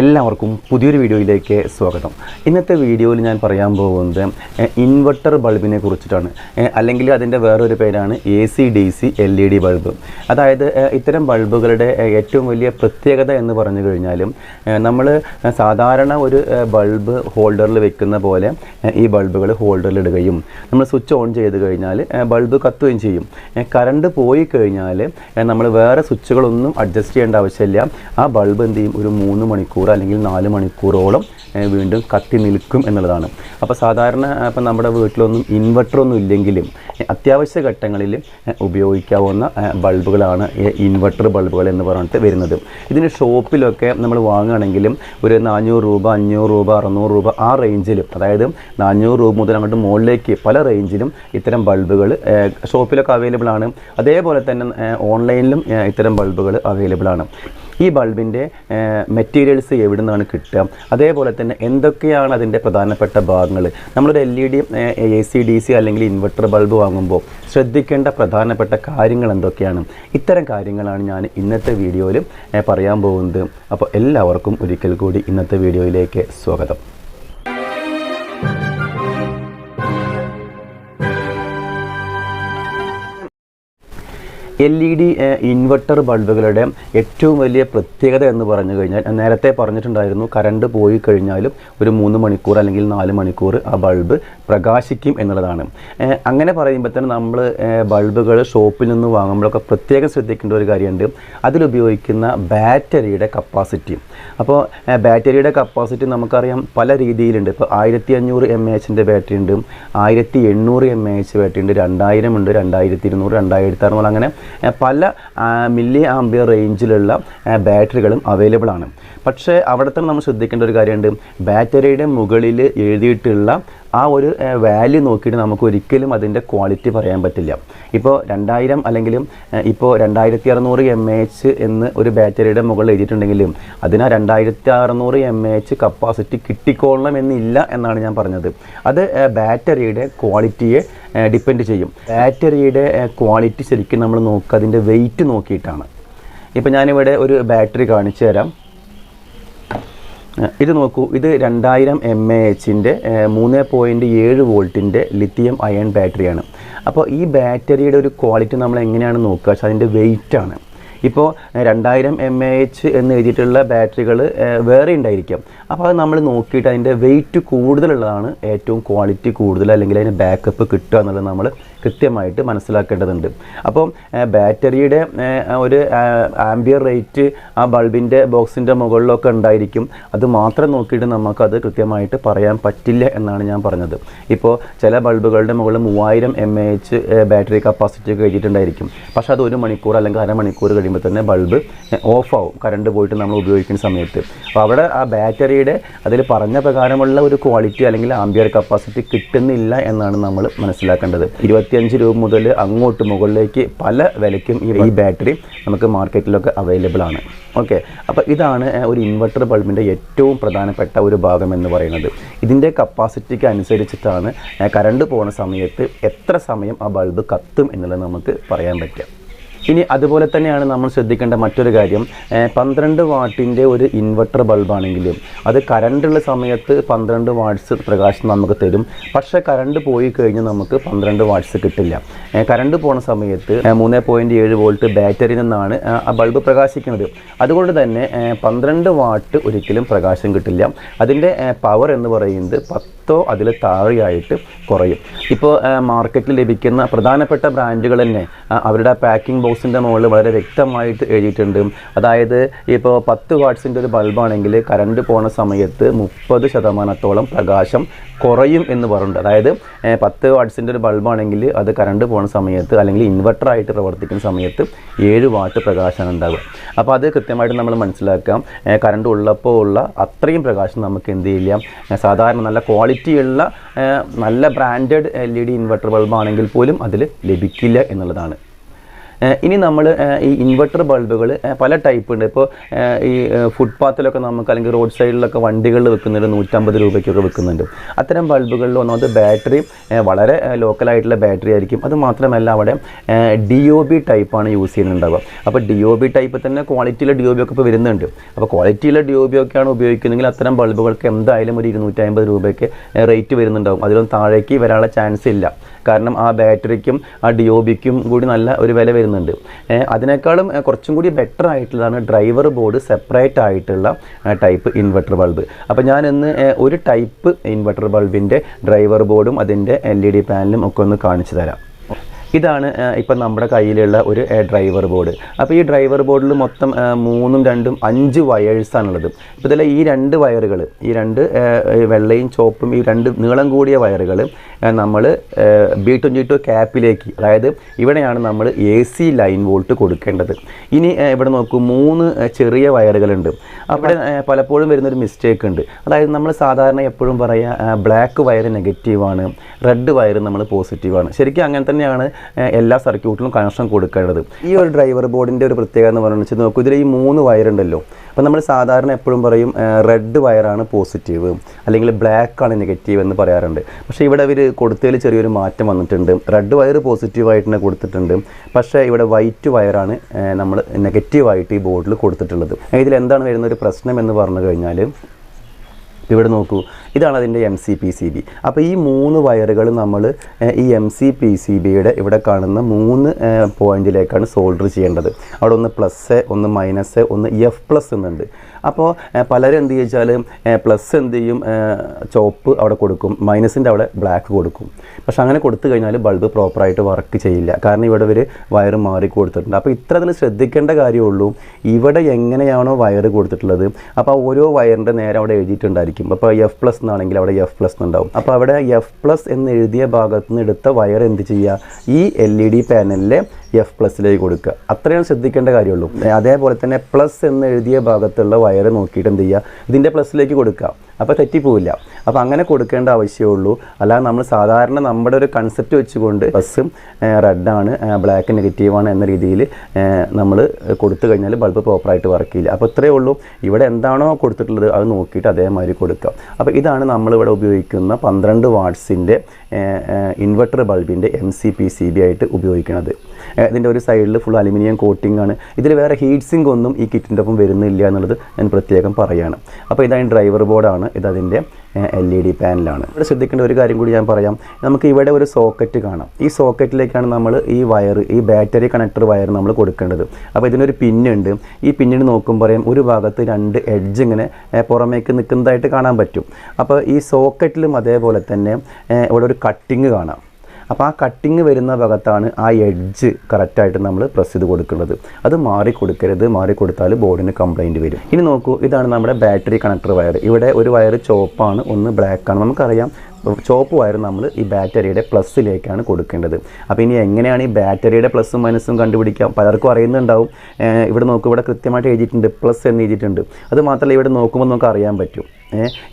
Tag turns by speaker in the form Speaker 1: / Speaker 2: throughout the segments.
Speaker 1: എല്ലാവർക്കും പുതിയൊരു വീഡിയോയിലേക്ക് സ്വാഗതം ഇന്നത്തെ വീഡിയോയിൽ ഞാൻ പറയാൻ പോകുന്നത് ഇൻവെർട്ടർ ബൾബിനെ കുറിച്ചിട്ടാണ് അല്ലെങ്കിൽ അതിൻ്റെ വേറൊരു പേരാണ് A C D C L E D bulb അതായത് ഇത്തരം ബൾബുകളുടെ ഏറ്റവും വലിയ പ്രത്യേകത എന്ന് പറഞ്ഞു കഴിഞ്ഞാലും നമ്മൾ സാധാരണ ഒരു ബൾബ് ഹോൾഡറിൽ വെക്കുന്ന പോലെ ഈ ബൾബുകൾ ഹോൾഡറിൽ ഇടുകയും നമ്മൾ സ്വിച്ച് ഓൺ ചെയ്ത് കഴിഞ്ഞാൽ ബൾബ് കത്തുകയും ചെയ്യും കറണ്ട് പോയി കഴിഞ്ഞാൽ നമ്മൾ വേറെ സ്വിച്ചുകളൊന്നും അഡ്ജസ്റ്റ് ചെയ്യേണ്ട ആവശ്യമില്ല ആ ബൾബ് എന്ത് ചെയ്യും ഒരു മൂന്ന് മണിക്കൂർ അല്ലെങ്കിൽ നാല് മണിക്കൂറോളം വീണ്ടും കത്തി നിൽക്കും എന്നുള്ളതാണ് അപ്പോൾ സാധാരണ ഇപ്പം നമ്മുടെ വീട്ടിലൊന്നും ഇൻവെർട്ടറൊന്നും ഇല്ലെങ്കിലും അത്യാവശ്യ ഘട്ടങ്ങളിൽ ഉപയോഗിക്കാവുന്ന ബൾബുകളാണ് ഇൻവെർട്ടർ ബൾബുകൾ എന്ന് പറഞ്ഞിട്ട് വരുന്നത് ഇതിന് ഷോപ്പിലൊക്കെ നമ്മൾ വാങ്ങുകയാണെങ്കിലും ഒരു നാനൂറ് രൂപ അഞ്ഞൂറ് രൂപ അറുന്നൂറ് രൂപ ആ റേഞ്ചിലും അതായത് നാനൂറ് രൂപ മുതൽ അങ്ങോട്ട് മുകളിലേക്ക് പല റേഞ്ചിലും ഇത്തരം ബൾബുകൾ ഷോപ്പിലൊക്കെ അവൈലബിൾ ആണ് അതേപോലെ തന്നെ ഓൺലൈനിലും ഇത്തരം ബൾബുകൾ അവൈലബിൾ ആണ് ഈ ബൾബിൻ്റെ മെറ്റീരിയൽസ് എവിടെ നിന്നാണ് കിട്ടുക അതേപോലെ തന്നെ എന്തൊക്കെയാണ് അതിൻ്റെ പ്രധാനപ്പെട്ട ഭാഗങ്ങൾ നമ്മളൊരു L E D A C D C അല്ലെങ്കിൽ ഇൻവെർട്ടർ ബൾബ് വാങ്ങുമ്പോൾ ശ്രദ്ധിക്കേണ്ട പ്രധാനപ്പെട്ട കാര്യങ്ങൾ എന്തൊക്കെയാണ് ഇത്തരം കാര്യങ്ങളാണ് ഞാൻ ഇന്നത്തെ വീഡിയോയിൽ പറയാൻ പോകുന്നത് അപ്പോൾ എല്ലാവർക്കും ഒരിക്കൽ കൂടി ഇന്നത്തെ വീഡിയോയിലേക്ക് സ്വാഗതം എൽ ഇ ഡി ഇൻവെർട്ടർ ബൾബുകളുടെ ഏറ്റവും വലിയ പ്രത്യേകത എന്ന് പറഞ്ഞു കഴിഞ്ഞാൽ നേരത്തെ പറഞ്ഞിട്ടുണ്ടായിരുന്നു കറണ്ട് പോയി കഴിഞ്ഞാലും ഒരു മൂന്ന് മണിക്കൂർ അല്ലെങ്കിൽ നാല് മണിക്കൂർ ആ ബൾബ് പ്രകാശിക്കും എന്നുള്ളതാണ് അങ്ങനെ പറയുമ്പോൾ തന്നെ നമ്മൾ ബൾബുകൾ ഷോപ്പിൽ നിന്ന് വാങ്ങുമ്പോഴൊക്കെ പ്രത്യേകം ശ്രദ്ധിക്കേണ്ട ഒരു കാര്യമുണ്ട് അതിലുപയോഗിക്കുന്ന ബാറ്ററിയുടെ കപ്പാസിറ്റി അപ്പോൾ ബാറ്ററിയുടെ കപ്പാസിറ്റി നമുക്കറിയാം പല രീതിയിലുണ്ട് ഇപ്പോൾ ആയിരത്തി അഞ്ഞൂറ് എം എച്ചിൻ്റെ ബാറ്ററി ഉണ്ട് ആയിരത്തി എണ്ണൂറ് എം എച്ച് ബാറ്ററി ഉണ്ട് രണ്ടായിരം ഉണ്ട് രണ്ടായിരത്തി ഇരുന്നൂറ് രണ്ടായിരത്തി അറുന്നൂറ് അങ്ങനെ പല മില്ലി ആംബിയർ റേഞ്ചിലുള്ള ബാറ്ററികളും അവൈലബിൾ ആണ് പക്ഷേ അവിടെ തന്നെ നമ്മൾ ശ്രദ്ധിക്കേണ്ട ഒരു കാര്യമുണ്ട് ബാറ്ററിയുടെ മുകളിൽ എഴുതിയിട്ടുള്ള ആ ഒരു വാല്യൂ നോക്കിയിട്ട് നമുക്ക് ഒരിക്കലും അതിൻ്റെ ക്വാളിറ്റി പറയാൻ പറ്റില്ല ഇപ്പോൾ രണ്ടായിരം അല്ലെങ്കിലും ഇപ്പോൾ രണ്ടായിരത്തി അറുന്നൂറ് എം എച്ച് എന്ന് ഒരു ബാറ്ററിയുടെ മുകളിൽ എഴുതിയിട്ടുണ്ടെങ്കിലും അതിന് രണ്ടായിരത്തി അറുന്നൂറ് എം എച്ച് കപ്പാസിറ്റി കിട്ടിക്കോളണം എന്നില്ല എന്നാണ് ഞാൻ പറഞ്ഞത് അത് ബാറ്ററിയുടെ ക്വാളിറ്റിയെ ഡിപ്പെൻഡ് ചെയ്യും ബാറ്ററിയുടെ ക്വാളിറ്റി ശരിക്കും നമ്മൾ നോക്കുക അതിൻ്റെ വെയിറ്റ് നോക്കിയിട്ടാണ് ഇപ്പോൾ ഞാനിവിടെ ഒരു ബാറ്ററി കാണിച്ചു തരാം ഇത് നോക്കൂ ഇത് രണ്ടായിരം എം എ എച്ചിൻ്റെ മൂന്ന് പോയിൻറ്റ് ഏഴ് വോൾട്ടിൻ്റെ ലിത്തിയം അയൺ ബാറ്ററിയാണ് അപ്പോൾ ഈ ബാറ്ററിയുടെ ഒരു ക്വാളിറ്റി നമ്മൾ എങ്ങനെയാണ് നോക്കുക പക്ഷേ അതിൻ്റെ വെയിറ്റാണ് ഇപ്പോൾ രണ്ടായിരം എം എ എച്ച് എന്ന് എഴുതിയിട്ടുള്ള ബാറ്ററികൾ വേറെ ഉണ്ടായിരിക്കാം അപ്പോൾ അത് നമ്മൾ നോക്കിയിട്ട് അതിൻ്റെ വെയിറ്റ് കൂടുതലുള്ളതാണ് ഏറ്റവും ക്വാളിറ്റി കൂടുതൽ അല്ലെങ്കിൽ അതിന് ബാക്കപ്പ് കിട്ടുക എന്നുള്ളത് നമ്മൾ കൃത്യമായിട്ട് മനസ്സിലാക്കേണ്ടതുണ്ട് അപ്പം ബാറ്ററിയുടെ ഒരു ആംബിയർ റേറ്റ് ആ ബൾബിൻ്റെ ബോക്സിൻ്റെ മുകളിലൊക്കെ ഉണ്ടായിരിക്കും അത് മാത്രം നോക്കിയിട്ട് നമുക്കത് കൃത്യമായിട്ട് പറയാൻ പറ്റില്ല എന്നാണ് ഞാൻ പറഞ്ഞത് ഇപ്പോൾ ചില ബൾബുകളുടെ മുകളിൽ മൂവായിരം m A h battery capacity കഴിഞ്ഞിട്ടുണ്ടായിരിക്കും എഴുതിയിട്ടുണ്ടായിരിക്കും പക്ഷേ അത് ഒരു മണിക്കൂർ അല്ലെങ്കിൽ അരമണിക്കൂർ കഴിയുമ്പോൾ തന്നെ ബൾബ് ഓഫാവും കറണ്ട് പോയിട്ട് നമ്മൾ ഉപയോഗിക്കുന്ന സമയത്ത് അപ്പോൾ അവിടെ ആ ബാറ്ററി ബാറ്ററിയുടെ അതിൽ പറഞ്ഞ പ്രകാരമുള്ള ഒരു ക്വാളിറ്റി അല്ലെങ്കിൽ ആംബിയർ കപ്പാസിറ്റി കിട്ടുന്നില്ല എന്നാണ് നമ്മൾ മനസ്സിലാക്കേണ്ടത് ഇരുപത്തിയഞ്ച് രൂപ മുതൽ അങ്ങോട്ട് മുകളിലേക്ക് പല വിലയ്ക്കും ഈ ബാറ്ററി നമുക്ക് മാർക്കറ്റിലൊക്കെ അവൈലബിൾ ആണ് ഓക്കെ അപ്പോൾ ഇതാണ് ഒരു ഇൻവെർട്ടർ ബൾബിൻ്റെ ഏറ്റവും പ്രധാനപ്പെട്ട ഒരു ഭാഗം എന്ന് പറയുന്നത് ഇതിൻ്റെ കപ്പാസിറ്റിക്ക് അനുസരിച്ചിട്ടാണ് കറണ്ട് പോകുന്ന സമയത്ത് എത്ര സമയം ആ ബൾബ് കത്തും എന്നുള്ളത് നമുക്ക് പറയാൻ പറ്റുക ഇനി അതുപോലെ തന്നെയാണ് നമ്മൾ ശ്രദ്ധിക്കേണ്ട മറ്റൊരു കാര്യം പന്ത്രണ്ട് വാട്ടിൻ്റെ ഒരു ഇൻവെർട്ടർ ബൾബാണെങ്കിലും അത് കറണ്ടുള്ള സമയത്ത് പന്ത്രണ്ട് വാട്ട്സ് പ്രകാശം നമുക്ക് തരും പക്ഷേ കറണ്ട് പോയി കഴിഞ്ഞ് നമുക്ക് പന്ത്രണ്ട് വാട്ട്സ് കിട്ടില്ല കറണ്ട് പോണ സമയത്ത് മൂന്ന് പോയിൻ്റ് ഏഴ് വോൾട്ട് ബാറ്ററി നിന്നാണ് ആ ബൾബ് പ്രകാശിക്കുന്നത് അതുകൊണ്ട് തന്നെ പന്ത്രണ്ട് വാട്ട് ഒരിക്കലും പ്രകാശം കിട്ടില്ല അതിൻ്റെ പവർ എന്ന് പറയുന്നത് പത്ത് പത്തോ അതിൽ താഴെയായിട്ട് കുറയും ഇപ്പോൾ മാർക്കറ്റിൽ ലഭിക്കുന്ന പ്രധാനപ്പെട്ട ബ്രാൻഡുകൾ തന്നെ അവരുടെ പാക്കിംഗ് ബോക്സിൻ്റെ മുകളിൽ വളരെ വ്യക്തമായിട്ട് എഴുതിയിട്ടുണ്ട് അതായത് ഇപ്പോൾ പത്ത് വാട്ട്സിൻ്റെ ഒരു ബൾബാണെങ്കിൽ കറണ്ട് പോണ സമയത്ത് മുപ്പത് ശതമാനത്തോളം പ്രകാശം കുറയും എന്ന് പറഞ്ഞിട്ടുണ്ട് അതായത് പത്ത് വാട്ട്സിൻ്റെ ഒരു ബൾബാണെങ്കിൽ അത് കറണ്ട് പോണ സമയത്ത് അല്ലെങ്കിൽ ഇൻവെർട്ടറായിട്ട് പ്രവർത്തിക്കുന്ന സമയത്ത് ഏഴ് വാട്ട് പ്രകാശമാണ് ഉണ്ടാകുക അപ്പോൾ അത് കൃത്യമായിട്ട് നമ്മൾ മനസ്സിലാക്കാം കറണ്ട് ഉള്ളപ്പോൾ ഉള്ള അത്രയും പ്രകാശം നമുക്ക് എന്ത് ചെയ്യില്ല സാധാരണ നല്ല ക്വാളിറ്റി ക്വാളിറ്റിയുള്ള നല്ല branded L E D inverter ബൾബാണെങ്കിൽ പോലും അതിൽ ലഭിക്കില്ല എന്നുള്ളതാണ് ഇനി നമ്മൾ ഈ ഇൻവെർട്ടർ ബൾബുകൾ പല ടൈപ്പ് ഉണ്ട് ഇപ്പോൾ ഈ ഫുട്പാത്തിലൊക്കെ നമുക്ക് അല്ലെങ്കിൽ റോഡ് സൈഡിലൊക്കെ വണ്ടികളിൽ വെക്കുന്നുണ്ട് നൂറ്റമ്പത് രൂപയ്ക്കൊക്കെ വെക്കുന്നുണ്ട് അത്തരം ബൾബുകളിൽ ഒന്നാമത് ബാറ്ററി വളരെ ലോക്കലായിട്ടുള്ള ബാറ്ററി ആയിരിക്കും അത് മാത്രമല്ല അവിടെ ഡി ഒ ബി ടൈപ്പാണ് യൂസ് ചെയ്യുന്നുണ്ടാവുക അപ്പോൾ ഡി ഒ ബി ടൈപ്പ് തന്നെ ക്വാളിറ്റിയിലെ ഡി ഒ ബി ഒക്കെ ഇപ്പോൾ വരുന്നുണ്ട് അപ്പോൾ ക്വാളിറ്റിയിലെ ഡി ഒ ബി ഒക്കെയാണ് ഉപയോഗിക്കുന്നതെങ്കിൽ അത്തരം ബൾബുകൾക്ക് എന്തായാലും ഒരു ഇരുന്നൂറ്റമ്പത് രൂപയ്ക്ക് റേറ്റ് വരുന്നുണ്ടാവും അതിലൊന്നും താഴേക്ക് വരാനുള്ള ചാൻസ് ഇല്ല കാരണം ആ ബാറ്ററിക്കും ആ ഡി ഒ ബിക്കും കൂടി നല്ല ഒരു വില വരുന്നു വരുന്നുണ്ട് അതിനേക്കാളും കുറച്ചും കൂടി ബെറ്റർ ആയിട്ടുള്ളതാണ് ഡ്രൈവർ ബോർഡ് സെപ്പറേറ്റ് ആയിട്ടുള്ള ടൈപ്പ് ഇൻവെർട്ടർ ബൾബ് അപ്പോൾ ഞാൻ ഇന്ന് ഒരു ടൈപ്പ് ഇൻവെർട്ടർ ബൾബിൻ്റെ ഡ്രൈവർ ബോർഡും അതിൻ്റെ എൽ ഇ ഡി പാനലും ഒക്കെ ഒന്ന് കാണിച്ചു തരാം ഇതാണ് ഇപ്പം നമ്മുടെ കയ്യിലുള്ള ഒരു ഡ്രൈവർ ബോർഡ് അപ്പോൾ ഈ ഡ്രൈവർ ബോർഡിൽ മൊത്തം മൂന്നും രണ്ടും അഞ്ച് വയേഴ്സാണുള്ളത് ഇപ്പോൾ ഇതിലെ ഈ രണ്ട് വയറുകൾ ഈ രണ്ട് വെള്ളയും ചോപ്പും ഈ രണ്ട് നീളം കൂടിയ വയറുകൾ നമ്മൾ ബി ട്വൻറ്റി ടു ക്യാപ്പിലേക്ക് അതായത് ഇവിടെയാണ് നമ്മൾ എ സി ലൈൻ വോൾട്ട് കൊടുക്കേണ്ടത് ഇനി ഇവിടെ നോക്കൂ മൂന്ന് ചെറിയ വയറുകളുണ്ട് അവിടെ പലപ്പോഴും വരുന്നൊരു മിസ്റ്റേക്ക് ഉണ്ട് അതായത് നമ്മൾ സാധാരണ എപ്പോഴും പറയുക ബ്ലാക്ക് വയർ നെഗറ്റീവാണ് റെഡ് വയർ നമ്മൾ പോസിറ്റീവാണ് ശരിക്കും അങ്ങനെ തന്നെയാണ് എല്ലാ സർക്യൂട്ടിലും കണക്ഷൻ കൊടുക്കേണ്ടത് ഈ ഒരു ഡ്രൈവർ ബോർഡിൻ്റെ ഒരു പ്രത്യേകത എന്ന് പറഞ്ഞു വെച്ചാൽ നോക്കൂ ഇതിൽ ഈ മൂന്ന് വയറുണ്ടല്ലോ അപ്പോൾ നമ്മൾ സാധാരണ എപ്പോഴും പറയും റെഡ് വയറാണ് പോസിറ്റീവ് അല്ലെങ്കിൽ ബ്ലാക്ക് ആണ് നെഗറ്റീവ് എന്ന് പറയാറുണ്ട് പക്ഷേ ഇവിടെ അവർ കൊടുത്തതിൽ ചെറിയൊരു മാറ്റം വന്നിട്ടുണ്ട് റെഡ് വയർ പോസിറ്റീവായിട്ട് തന്നെ കൊടുത്തിട്ടുണ്ട് പക്ഷേ ഇവിടെ വൈറ്റ് വയറാണ് നമ്മൾ നെഗറ്റീവായിട്ട് ഈ ബോർഡിൽ കൊടുത്തിട്ടുള്ളത് ഇതിൽ എന്താണ് വരുന്ന ഒരു പ്രശ്നം എന്ന് പറഞ്ഞു കഴിഞ്ഞാൽ ഇവിടെ നോക്കൂ ഇതാണ് അതിൻ്റെ M C P C B അപ്പോൾ ഈ മൂന്ന് വയറുകൾ നമ്മൾ ഈ എം സി പി സി ബിയുടെ ഇവിടെ കാണുന്ന മൂന്ന് പോയിന്റിലേക്കാണ് സോൾഡർ ചെയ്യേണ്ടത് അവിടെ ഒന്ന് പ്ലസ് ഒന്ന് മൈനസ് ഒന്ന് എഫ് e പ്ലസ് എന്നുണ്ട് അപ്പോൾ പലരും എന്ത് ചോദിച്ചാൽ പ്ലസ് എന്ത് ചെയ്യും ചോപ്പ് അവിടെ കൊടുക്കും മൈനസിൻ്റെ അവിടെ ബ്ലാക്ക് കൊടുക്കും പക്ഷെ അങ്ങനെ കൊടുത്തു കഴിഞ്ഞാൽ ബൾബ് പ്രോപ്പറായിട്ട് വർക്ക് ചെയ്യില്ല കാരണം ഇവിടെ ഒരു വയർ മാറി കൊടുത്തിട്ടുണ്ട് അപ്പോൾ ഇത്ര അതിൽ ശ്രദ്ധിക്കേണ്ട കാര്യമുള്ളൂ ഇവിടെ എങ്ങനെയാണോ വയർ കൊടുത്തിട്ടുള്ളത് അപ്പോൾ ഓരോ വയറിൻ്റെ നേരെ അവിടെ എഴുതിയിട്ടുണ്ടായിരിക്കും അപ്പോൾ എഫ് e പ്ലസ് എന്നാണെങ്കിൽ അവിടെ എഫ് പ്ലസ് എന്നുണ്ടാവും അപ്പോൾ അവിടെ എഫ് പ്ലസ് എന്ന് എഴുതിയ ഭാഗത്ത് നിന്ന് എടുത്ത വയർ എന്ത് ചെയ്യുക ഈ എൽ ഇ ഡി പാനലിലെ എഫ് പ്ലസ്സിലേക്ക് കൊടുക്കുക അത്രയും ശ്രദ്ധിക്കേണ്ട കാര്യമുള്ളൂ അതേപോലെ തന്നെ പ്ലസ് എന്ന് എഴുതിയ ഭാഗത്തുള്ള വയർ നോക്കിയിട്ട് എന്ത് ചെയ്യുക ഇതിൻ്റെ പ്ലസ്സിലേക്ക് കൊടുക്കുക അപ്പോൾ തെറ്റിപ്പോവില്ല അപ്പോൾ അങ്ങനെ കൊടുക്കേണ്ട ഉള്ളൂ അല്ലാതെ നമ്മൾ സാധാരണ നമ്മുടെ ഒരു കൺസെപ്റ്റ് വെച്ചുകൊണ്ട് ബസ്സും റെഡാണ് ബ്ലാക്ക് നെഗറ്റീവാണ് എന്ന രീതിയിൽ നമ്മൾ കൊടുത്തു കഴിഞ്ഞാൽ ബൾബ് പ്രോപ്പറായിട്ട് വർക്ക് ചെയ്യില്ല അപ്പോൾ ഇത്രയേ ഉള്ളൂ ഇവിടെ എന്താണോ കൊടുത്തിട്ടുള്ളത് അത് നോക്കിയിട്ട് അതേമാതിരി കൊടുക്കാം അപ്പോൾ ഇതാണ് നമ്മളിവിടെ ഉപയോഗിക്കുന്ന പന്ത്രണ്ട് വാട്ട്സിൻ്റെ ഇൻവെർട്ടർ ബൾബിൻ്റെ M C P C B ആയിട്ട് ഉപയോഗിക്കുന്നത് ഇതിൻ്റെ ഒരു സൈഡിൽ ഫുൾ അലുമിനിയം കോട്ടിംഗ് ആണ് ഇതിൽ വേറെ ഹീറ്റ് സിങ്ക് ഒന്നും ഈ കിറ്റിൻ്റെ ഒപ്പം വരുന്നില്ല എന്നുള്ളത് ഞാൻ പ്രത്യേകം പറയുകയാണ് അപ്പോൾ ഇതാണ് ഡ്രൈവർ ബോർഡാണ് ഇത് എൽ ഇ ഡി പാനലാണ് ഇവിടെ ശ്രദ്ധിക്കേണ്ട ഒരു കാര്യം കൂടി ഞാൻ പറയാം നമുക്ക് ഇവിടെ ഒരു സോക്കറ്റ് കാണാം ഈ സോക്കറ്റിലേക്കാണ് നമ്മൾ ഈ വയർ ഈ ബാറ്ററി കണക്ടർ വയർ നമ്മൾ കൊടുക്കേണ്ടത് അപ്പോൾ ഇതിനൊരു പിന്നുണ്ട് ഈ പിന്നിന് നോക്കുമ്പോൾ പറയാം ഒരു ഭാഗത്ത് രണ്ട് എഡ്ജ് ഇങ്ങനെ പുറമേക്ക് നിൽക്കുന്നതായിട്ട് കാണാൻ പറ്റും അപ്പോൾ ഈ സോക്കറ്റിലും അതേപോലെ തന്നെ ഇവിടെ ഒരു ഒരു കട്ടിങ് കാണാം അപ്പോൾ ആ കട്ടിങ് വരുന്ന ഭാഗത്താണ് ആ എഡ്ജ് കറക്റ്റായിട്ട് നമ്മൾ പ്രസ് ചെയ്ത് കൊടുക്കുന്നത് അത് മാറി കൊടുക്കരുത് മാറി കൊടുത്താൽ ബോർഡിന് കംപ്ലൈൻറ്റ് വരും ഇനി നോക്കൂ ഇതാണ് നമ്മുടെ ബാറ്ററി കണക്ടർ വയർ ഇവിടെ ഒരു വയർ ചോപ്പാണ് ഒന്ന് ബ്ലാക്കാണ് നമുക്കറിയാം ചോപ്പ് വയർ നമ്മൾ ഈ ബാറ്ററിയുടെ പ്ലസ്സിലേക്കാണ് കൊടുക്കേണ്ടത് അപ്പോൾ ഇനി എങ്ങനെയാണ് ഈ ബാറ്ററിയുടെ പ്ലസ്സും മൈനസും കണ്ടുപിടിക്കാം പലർക്കും അറിയുന്നുണ്ടാവും ഇവിടെ നോക്കും ഇവിടെ കൃത്യമായിട്ട് എഴുതിയിട്ടുണ്ട് പ്ലസ് എന്ന് എഴുതിയിട്ടുണ്ട് അത് മാത്രമല്ല ഇവിടെ നോക്കുമ്പോൾ നമുക്ക് അറിയാൻ പറ്റും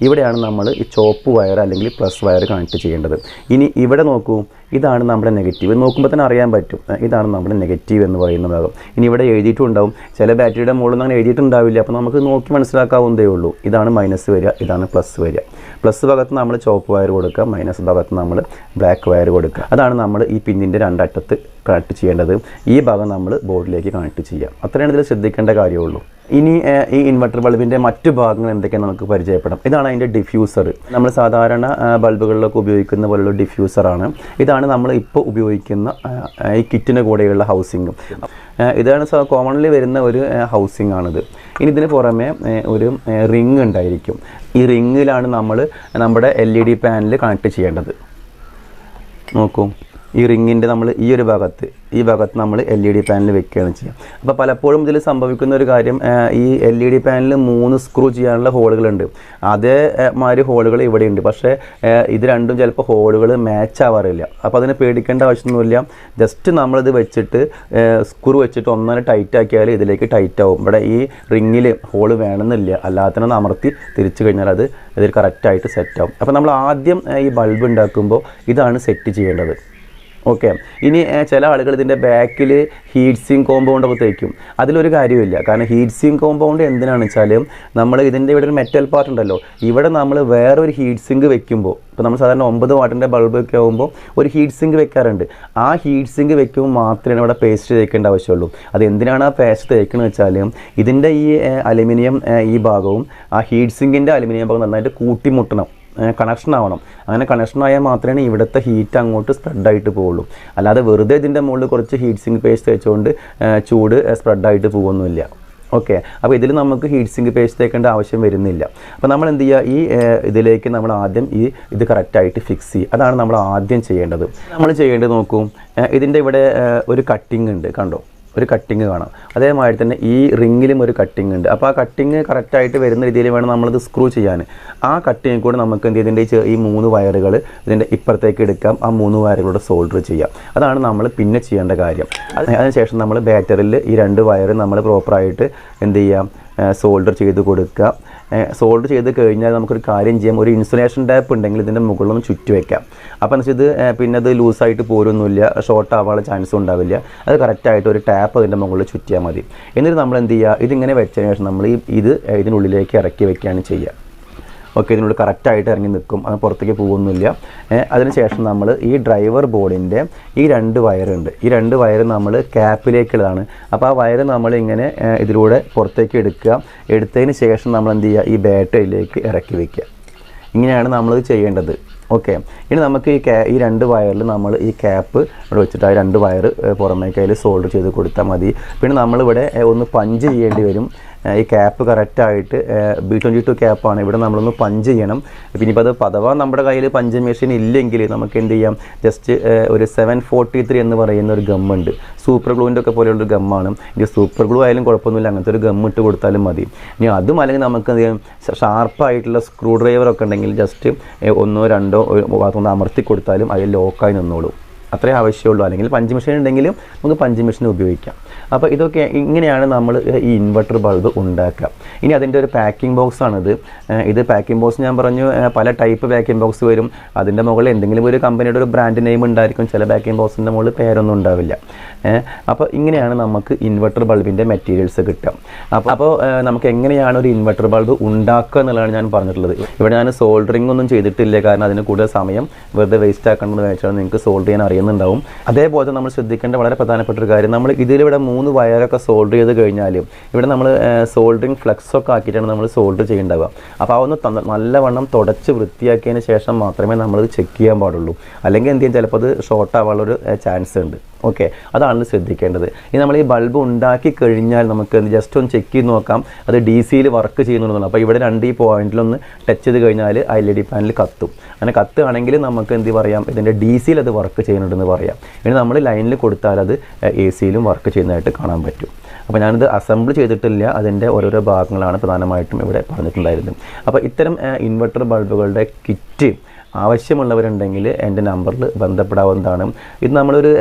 Speaker 1: ഇവിടെയാണ് നമ്മൾ ഈ ചോപ്പ് വയർ അല്ലെങ്കിൽ പ്ലസ് വയർ കണക്ട് ചെയ്യേണ്ടത് ഇനി ഇവിടെ നോക്കൂ ഇതാണ് നമ്മുടെ നെഗറ്റീവ് നോക്കുമ്പോൾ തന്നെ അറിയാൻ പറ്റും ഇതാണ് നമ്മുടെ നെഗറ്റീവ് എന്ന് പറയുന്ന ഭാഗം ഇനി ഇവിടെ എഴുതിയിട്ടുണ്ടാവും ചില ബാറ്ററിയുടെ മുകളിൽ അങ്ങനെ എഴുതിയിട്ടുണ്ടാവില്ല അപ്പോൾ നമുക്ക് നോക്കി മനസ്സിലാക്കാവുന്നതേ ഉള്ളൂ ഇതാണ് മൈനസ് വരിക ഇതാണ് പ്ലസ് വരിക പ്ലസ് ഭാഗത്ത് നമ്മൾ ചോപ്പ് വയർ കൊടുക്കുക മൈനസ് ഭാഗത്ത് നമ്മൾ ബ്ലാക്ക് വയർ കൊടുക്കുക അതാണ് നമ്മൾ ഈ പിന്നിൻ്റെ രണ്ടറ്റത്ത് കണക്ട് ചെയ്യേണ്ടത് ഈ ഭാഗം നമ്മൾ ബോർഡിലേക്ക് കണക്ട് ചെയ്യാം അത്രയാണ് ഇതിൽ ശ്രദ്ധിക്കേണ്ട കാര്യമുള്ളൂ ഇനി ഈ ഇൻവെർട്ടർ ബൾബിൻ്റെ മറ്റു ഭാഗങ്ങൾ എന്തൊക്കെയാണ് നമുക്ക് പരിചയപ്പെടാം ഇതാണ് അതിൻ്റെ ഡിഫ്യൂസർ നമ്മൾ സാധാരണ ബൾബുകളിലൊക്കെ ഉപയോഗിക്കുന്ന പോലുള്ള ഡിഫ്യൂസറാണ് ഇതാണ് നമ്മൾ ഇപ്പോൾ ഉപയോഗിക്കുന്ന ഈ കിറ്റിന് കൂടെയുള്ള ഹൗസിംഗ് ഇതാണ് കോമൺലി വരുന്ന ഒരു ഹൗസിംഗ് ആണിത് ഇനി ഇതിന് പുറമെ ഒരു റിങ് ഉണ്ടായിരിക്കും ഈ റിങ്ങിലാണ് നമ്മൾ നമ്മുടെ L E D panel connect ചെയ്യേണ്ടത് നോക്കൂ ഈ റിങ്ങിൻ്റെ നമ്മൾ ഈ ഒരു ഭാഗത്ത് ഈ ഭാഗത്ത് നമ്മൾ എൽ ഇ ഡി പാനൽ വെക്കുകയാണ് ചെയ്യുക അപ്പോൾ പലപ്പോഴും ഇതിൽ സംഭവിക്കുന്ന ഒരു കാര്യം ഈ എൽ ഇ ഡി പാനലിൽ മൂന്ന് സ്ക്രൂ ചെയ്യാനുള്ള ഹോളുകളുണ്ട് മാതിരി ഹോളുകൾ ഇവിടെ ഉണ്ട് പക്ഷേ ഇത് രണ്ടും ചിലപ്പോൾ ഹോളുകൾ മാച്ച് ആവാറില്ല അപ്പോൾ അതിന് പേടിക്കേണ്ട ആവശ്യമൊന്നുമില്ല ജസ്റ്റ് നമ്മളിത് വെച്ചിട്ട് സ്ക്രൂ വെച്ചിട്ട് ഒന്നര ടൈറ്റ് ആക്കിയാൽ ഇതിലേക്ക് ടൈറ്റ് ആവും ഇവിടെ ഈ റിങ്ങിൽ ഹോൾ വേണമെന്നില്ല അല്ലാത്തതിനെ അമർത്തി തിരിച്ചു കഴിഞ്ഞാൽ അത് ഇതിൽ കറക്റ്റായിട്ട് സെറ്റ് ആവും അപ്പോൾ നമ്മൾ ആദ്യം ഈ ബൾബ് ഉണ്ടാക്കുമ്പോൾ ഇതാണ് സെറ്റ് ചെയ്യേണ്ടത് ഓക്കെ ഇനി ചില ആളുകൾ ഇതിൻ്റെ ബാക്കിൽ ഹീറ്റ് സിങ് കോമ്പൗണ്ട് ഒക്കെ തേക്കും അതിലൊരു കാര്യമില്ല കാരണം ഹീറ്റ് സിങ് കോമ്പൗണ്ട് എന്തിനാണെന്ന് വെച്ചാൽ നമ്മൾ ഇതിൻ്റെ ഇവിടെ ഒരു മെറ്റൽ പാർട്ട് ഉണ്ടല്ലോ ഇവിടെ നമ്മൾ വേറൊരു ഹീറ്റ് സിങ്ക് വെക്കുമ്പോൾ ഇപ്പോൾ നമ്മൾ സാധാരണ ഒമ്പത് വാട്ടിൻ്റെ ബൾബ് ഒക്കെ ആകുമ്പോൾ ഒരു ഹീറ്റ് സിങ്ക് വെക്കാറുണ്ട് ആ ഹീറ്റ് സിങ്ക് വെക്കുമ്പോൾ മാത്രമേ ഇവിടെ പേസ്റ്റ് തേക്കേണ്ട ആവശ്യമുള്ളൂ അത് എന്തിനാണ് ആ പേസ്റ്റ് തേക്കണമെന്ന് വെച്ചാൽ ഇതിൻ്റെ ഈ അലുമിനിയം ഈ ഭാഗവും ആ ഹീറ്റ് സിങ്കിൻ്റെ അലുമിനിയം ഭാഗം നന്നായിട്ട് കൂട്ടിമുട്ടണം കണക്ഷൻ ആവണം അങ്ങനെ കണക്ഷൻ ആയാൽ മാത്രമേ ഇവിടുത്തെ ഹീറ്റ് അങ്ങോട്ട് സ്പ്രെഡായിട്ട് പോകുള്ളൂ അല്ലാതെ വെറുതെ ഇതിൻ്റെ മുകളിൽ കുറച്ച് ഹീറ്റ് സിങ്ക് പേസ്റ്റ് വെച്ചുകൊണ്ട് ചൂട് സ്പ്രെഡായിട്ട് പോകുന്നുമില്ല ഓക്കെ അപ്പോൾ ഇതിൽ നമുക്ക് ഹീറ്റ് സിങ്ക് പേസ്റ്റ് തേക്കേണ്ട ആവശ്യം വരുന്നില്ല അപ്പോൾ നമ്മൾ എന്ത് ചെയ്യുക ഈ ഇതിലേക്ക് നമ്മൾ ആദ്യം ഈ ഇത് കറക്റ്റായിട്ട് ഫിക്സ് ചെയ്യുക അതാണ് നമ്മൾ ആദ്യം ചെയ്യേണ്ടത് നമ്മൾ ചെയ്യേണ്ടത് നോക്കൂ ഇതിൻ്റെ ഇവിടെ ഒരു കട്ടിങ് ഉണ്ട് കണ്ടോ ഒരു കട്ടിങ് കാണാം അതേമാതിരി തന്നെ ഈ റിങ്ങിലും ഒരു കട്ടിങ് ഉണ്ട് അപ്പോൾ ആ കട്ടിങ് കറക്റ്റായിട്ട് വരുന്ന രീതിയിൽ വേണം നമ്മളിത് സ്ക്രൂ ചെയ്യാൻ ആ കട്ടിങ് കൂടെ നമുക്ക് എന്ത് ചെയ്തിൻ്റെ ഈ മൂന്ന് വയറുകൾ ഇതിൻ്റെ ഇപ്പുറത്തേക്ക് എടുക്കാം ആ മൂന്ന് വയറുകളോട് സോൾഡർ ചെയ്യാം അതാണ് നമ്മൾ പിന്നെ ചെയ്യേണ്ട കാര്യം അതിനുശേഷം നമ്മൾ ബാറ്ററിയിൽ ഈ രണ്ട് വയർ നമ്മൾ പ്രോപ്പറായിട്ട് എന്ത് ചെയ്യാം സോൾഡർ ചെയ്ത് കൊടുക്കുക സോൾഡ് ചെയ്ത് കഴിഞ്ഞാൽ നമുക്കൊരു കാര്യം ചെയ്യാം ഒരു ഇൻസുലേഷൻ ടാപ്പ് ഉണ്ടെങ്കിൽ ഇതിൻ്റെ മുകളിലൊന്ന് ചുറ്റി വയ്ക്കാം അപ്പോൾ എന്ന് വെച്ചാൽ ഇത് പിന്നെ അത് ലൂസായിട്ട് പോരൊന്നുമില്ല ഷോർട്ട് ആവാനുള്ള ചാൻസും ഉണ്ടാവില്ല അത് കറക്റ്റായിട്ട് ഒരു ടാപ്പ് അതിൻ്റെ മുകളിൽ ചുറ്റിയാൽ മതി എന്നിട്ട് നമ്മൾ എന്ത് ചെയ്യുക ഇതിങ്ങനെ വെച്ചതിന് ശേഷം നമ്മൾ ഈ ഇത് ഇതിനുള്ളിലേക്ക് ഇറക്കി വയ്ക്കുകയാണ് ചെയ്യുക ഒക്കെ ഇതിനോട് കറക്റ്റായിട്ട് ഇറങ്ങി നിൽക്കും അത് പുറത്തേക്ക് പോകുന്നില്ല അതിനുശേഷം നമ്മൾ ഈ ഡ്രൈവർ ബോർഡിൻ്റെ ഈ രണ്ട് വയറുണ്ട് ഈ രണ്ട് വയർ നമ്മൾ ക്യാപ്പിലേക്കുള്ളതാണ് അപ്പോൾ ആ വയർ നമ്മൾ ഇങ്ങനെ ഇതിലൂടെ പുറത്തേക്ക് എടുക്കുക എടുത്തതിന് ശേഷം നമ്മൾ എന്ത് ചെയ്യുക ഈ ബാറ്ററിയിലേക്ക് ഇറക്കി വയ്ക്കുക ഇങ്ങനെയാണ് നമ്മളത് ചെയ്യേണ്ടത് ഓക്കെ ഇനി നമുക്ക് ഈ ക്യാ ഈ രണ്ട് വയറിൽ നമ്മൾ ഈ ക്യാപ്പ് ഇവിടെ വെച്ചിട്ട് ആ രണ്ട് വയർ പുറമേ സോൾഡ് സോൾഡർ ചെയ്ത് കൊടുത്താൽ മതി പിന്നെ നമ്മളിവിടെ ഒന്ന് പഞ്ച് ചെയ്യേണ്ടി വരും ഈ ക്യാപ്പ് കറക്റ്റായിട്ട് ബി ട്വൻറ്റി ടു ക്യാപ്പാണ് ഇവിടെ നമ്മളൊന്ന് പഞ്ച് ചെയ്യണം പിന്നെ ഇപ്പോൾ അത് പഥവാ നമ്മുടെ കയ്യിൽ പഞ്ച് മെഷീൻ ഇല്ലെങ്കിൽ നമുക്ക് എന്ത് ചെയ്യാം ജസ്റ്റ് ഒരു സെവൻ ഫോർട്ടി ത്രീ എന്ന് പറയുന്ന ഒരു ഗമ്മുണ്ട് സൂപ്പർ ഗ്ലൂവിൻ്റെ ഒക്കെ പോലെയുള്ള ഗമ്മാണ് ഇനി സൂപ്പർ ഗ്ലൂ ആയാലും കുഴപ്പമൊന്നുമില്ല അങ്ങനത്തെ ഒരു ഗം ഇട്ട് കൊടുത്താലും മതി ഇനി അതും അല്ലെങ്കിൽ നമുക്ക് എന്ത് ചെയ്യാം ഷാർപ്പായിട്ടുള്ള സ്ക്രൂ ഡ്രൈവറൊക്കെ ഉണ്ടെങ്കിൽ ജസ്റ്റ് ഒന്നോ രണ്ടോ ഭാഗത്തൊന്ന് അമർത്തി കൊടുത്താലും അതിൽ ലോക്കായി നിന്നോളൂ അത്രേ ആവശ്യമുള്ളൂ അല്ലെങ്കിൽ പഞ്ച് മെഷീൻ ഉണ്ടെങ്കിലും നമുക്ക് പഞ്ച് മെഷീൻ ഉപയോഗിക്കാം അപ്പോൾ ഇതൊക്കെ ഇങ്ങനെയാണ് നമ്മൾ ഈ ഇൻവെർട്ടർ ബൾബ് ഉണ്ടാക്കുക ഇനി അതിൻ്റെ ഒരു പാക്കിംഗ് ബോക്സ് ആണിത് ഇത് പാക്കിംഗ് ബോക്സ് ഞാൻ പറഞ്ഞു പല ടൈപ്പ് പാക്കിംഗ് ബോക്സ് വരും അതിൻ്റെ മുകളിൽ എന്തെങ്കിലും ഒരു കമ്പനിയുടെ ഒരു ബ്രാൻഡ് നെയിം ഉണ്ടായിരിക്കും ചില പാക്കിംഗ് ബോക്സിൻ്റെ മുകളിൽ പേരൊന്നും ഉണ്ടാവില്ല അപ്പോൾ ഇങ്ങനെയാണ് നമുക്ക് ഇൻവെർട്ടർ ബൾബിൻ്റെ മെറ്റീരിയൽസ് കിട്ടുക അപ്പോൾ അപ്പോൾ നമുക്ക് എങ്ങനെയാണ് ഒരു ഇൻവെർട്ടർ ബൾബ് ഉണ്ടാക്കുക എന്നുള്ളതാണ് ഞാൻ പറഞ്ഞിട്ടുള്ളത് ഇവിടെ ഞാൻ സോൾഡറിംഗ് ഒന്നും ചെയ്തിട്ടില്ല കാരണം അതിന് കൂടുതൽ സമയം വെറുതെ വേസ്റ്റ് ആക്കണമെന്ന് വെച്ചാൽ നിങ്ങൾക്ക് സോൾഡ് ചെയ്യാൻ അറിയാം ചെയ്യുന്നുണ്ടാവും അതേപോലെ നമ്മൾ ശ്രദ്ധിക്കേണ്ട വളരെ പ്രധാനപ്പെട്ട ഒരു കാര്യം നമ്മൾ ഇതിലിവിടെ മൂന്ന് വയറൊക്കെ സോൾഡർ ചെയ്ത് കഴിഞ്ഞാലും ഇവിടെ നമ്മൾ സോൾഡറിങ് ഫ്ലക്സൊക്കെ ആക്കിയിട്ടാണ് നമ്മൾ സോൾഡർ ചെയ്യേണ്ടാവുക അപ്പോൾ അതൊന്ന് നല്ലവണ്ണം തുടച്ച് വൃത്തിയാക്കിയതിന് ശേഷം മാത്രമേ നമ്മളത് ചെക്ക് ചെയ്യാൻ പാടുള്ളൂ അല്ലെങ്കിൽ എന്ത് ചെയ്യാൻ ചിലപ്പോൾ അത് ഷോർട്ട് ആവാനുള്ളൊരു ചാൻസ് ഉണ്ട് ഓക്കെ അതാണ് ശ്രദ്ധിക്കേണ്ടത് ഇനി നമ്മൾ ഈ ബൾബ് ഉണ്ടാക്കി കഴിഞ്ഞാൽ നമുക്ക് ജസ്റ്റ് ഒന്ന് ചെക്ക് ചെയ്ത് നോക്കാം അത് ഡി സിയിൽ വർക്ക് ചെയ്യുന്നുണ്ടെന്നാണ് അപ്പോൾ ഇവിടെ രണ്ട് ഈ പോയിന്റിലൊന്ന് ടച്ച് ചെയ്ത് കഴിഞ്ഞാൽ എൽ ഇ ഡി പാനൽ കത്തും അങ്ങനെ കത്തുകയാണെങ്കിൽ നമുക്ക് എന്ത് പറയാം ഇതിൻ്റെ ഡി സിയിൽ അത് വർക്ക് ചെയ്യുന്നുണ്ടെന്ന് പറയാം ഇനി നമ്മൾ ലൈനിൽ കൊടുത്താൽ അത് എ സിയിലും വർക്ക് ചെയ്യുന്നതായിട്ട് കാണാൻ പറ്റും അപ്പോൾ ഞാനിത് അസംബിൾ ചെയ്തിട്ടില്ല അതിൻ്റെ ഓരോരോ ഭാഗങ്ങളാണ് പ്രധാനമായിട്ടും ഇവിടെ പറഞ്ഞിട്ടുണ്ടായിരുന്നത് അപ്പോൾ ഇത്തരം ഇൻവെർട്ടർ ബൾബുകളുടെ കിറ്റ് ആവശ്യമുള്ളവരുണ്ടെങ്കിൽ എൻ്റെ നമ്പറിൽ ബന്ധപ്പെടാവുന്നതാണ് ഇത് നമ്മളൊരു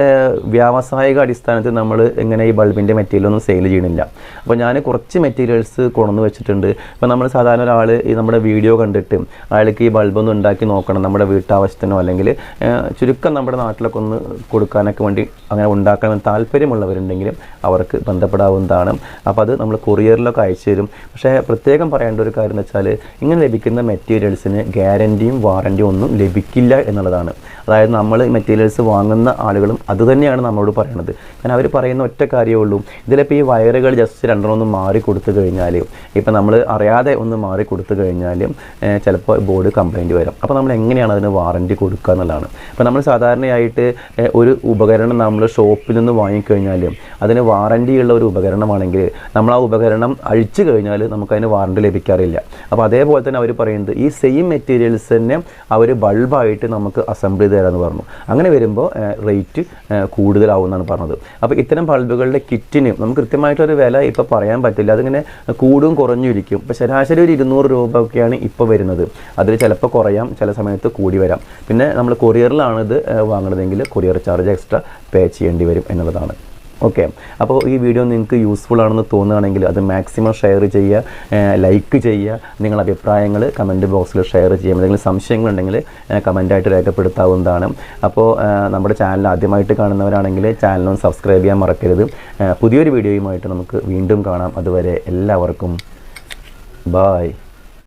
Speaker 1: വ്യാവസായിക അടിസ്ഥാനത്തിൽ നമ്മൾ ഇങ്ങനെ ഈ ബൾബിൻ്റെ മെറ്റീരിയലൊന്നും സെയിൽ ചെയ്യുന്നില്ല അപ്പോൾ ഞാൻ കുറച്ച് മെറ്റീരിയൽസ് കൊണ്ടുവന്ന് വെച്ചിട്ടുണ്ട് ഇപ്പോൾ നമ്മൾ സാധാരണ ഒരാൾ ഈ നമ്മുടെ വീഡിയോ കണ്ടിട്ട് അയാൾക്ക് ഈ ബൾബൊന്നും ഉണ്ടാക്കി നോക്കണം നമ്മുടെ വീട്ടാവശ്യത്തിനോ അല്ലെങ്കിൽ ചുരുക്കം നമ്മുടെ നാട്ടിലൊക്കെ ഒന്ന് കൊടുക്കാനൊക്കെ വേണ്ടി അങ്ങനെ ഉണ്ടാക്കണം താല്പര്യമുള്ളവരുണ്ടെങ്കിലും അവർക്ക് ബന്ധപ്പെടാവുന്നതാണ് അപ്പോൾ അത് നമ്മൾ കൊറിയറിലൊക്കെ അയച്ചു തരും പക്ഷേ പ്രത്യേകം പറയേണ്ട ഒരു കാര്യം എന്ന് വെച്ചാൽ ഇങ്ങനെ ലഭിക്കുന്ന മെറ്റീരിയൽസിന് ഗ്യാരൻറ്റിയും വാറൻറ്റിയും ഒന്നും ഒന്നും ലഭിക്കില്ല എന്നുള്ളതാണ് അതായത് നമ്മൾ മെറ്റീരിയൽസ് വാങ്ങുന്ന ആളുകളും അതുതന്നെയാണ് നമ്മളോട് പറയുന്നത് കാരണം അവർ പറയുന്ന ഒറ്റ കാര്യമേ ഉള്ളൂ ഇതിലിപ്പോൾ ഈ വയറുകൾ ജസ്റ്റ് രണ്ടെണ്ണം ഒന്ന് മാറി കൊടുത്തു കഴിഞ്ഞാൽ ഇപ്പം നമ്മൾ അറിയാതെ ഒന്ന് മാറി കൊടുത്തു കഴിഞ്ഞാൽ ചിലപ്പോൾ ബോർഡ് കംപ്ലയിൻറ്റ് വരും അപ്പോൾ നമ്മൾ എങ്ങനെയാണ് അതിന് വാറൻറ്റി കൊടുക്കുക എന്നുള്ളതാണ് അപ്പോൾ നമ്മൾ സാധാരണയായിട്ട് ഒരു ഉപകരണം നമ്മൾ ഷോപ്പിൽ നിന്ന് വാങ്ങിക്കഴിഞ്ഞാൽ അതിന് വാറൻറ്റിയുള്ള ഒരു ഉപകരണമാണെങ്കിൽ നമ്മൾ ആ ഉപകരണം അഴിച്ചു കഴിഞ്ഞാൽ നമുക്കതിന് വാറൻറ്റി ലഭിക്കാറില്ല അപ്പോൾ അതേപോലെ തന്നെ അവർ പറയുന്നത് ഈ സെയിം മെറ്റീരിയൽസ് തന്നെ അവർ അവർ ബൾബായിട്ട് നമുക്ക് അസംബിൾ തരാമെന്ന് പറഞ്ഞു അങ്ങനെ വരുമ്പോൾ റേറ്റ് കൂടുതലാവുമെന്നാണ് പറഞ്ഞത് അപ്പോൾ ഇത്തരം ബൾബുകളുടെ കിറ്റിന് നമുക്ക് കൃത്യമായിട്ടൊരു വില ഇപ്പോൾ പറയാൻ പറ്റില്ല അതിങ്ങനെ കൂടും ഇരിക്കും ഇപ്പോൾ ശരാശരി ഒരു ഇരുന്നൂറ് രൂപ ഒക്കെയാണ് ഇപ്പോൾ വരുന്നത് അതിൽ ചിലപ്പോൾ കുറയാം ചില സമയത്ത് കൂടി വരാം പിന്നെ നമ്മൾ കൊറിയറിലാണ് ഇത് വാങ്ങുന്നതെങ്കിൽ കൊറിയർ ചാർജ് എക്സ്ട്രാ പേ ചെയ്യേണ്ടി വരും എന്നുള്ളതാണ് ഓക്കെ അപ്പോൾ ഈ വീഡിയോ നിങ്ങൾക്ക് യൂസ്ഫുൾ ആണെന്ന് തോന്നുകയാണെങ്കിൽ അത് മാക്സിമം ഷെയർ ചെയ്യുക ലൈക്ക് ചെയ്യുക നിങ്ങളുടെ അഭിപ്രായങ്ങൾ കമൻറ്റ് ബോക്സിൽ ഷെയർ ചെയ്യാം എന്തെങ്കിലും സംശയങ്ങളുണ്ടെങ്കിൽ കമൻറ്റായിട്ട് രേഖപ്പെടുത്താവുന്നതാണ് അപ്പോൾ നമ്മുടെ ചാനൽ ആദ്യമായിട്ട് കാണുന്നവരാണെങ്കിൽ ചാനലൊന്ന് സബ്സ്ക്രൈബ് ചെയ്യാൻ മറക്കരുത് പുതിയൊരു വീഡിയോയുമായിട്ട് നമുക്ക് വീണ്ടും കാണാം അതുവരെ എല്ലാവർക്കും ബായ്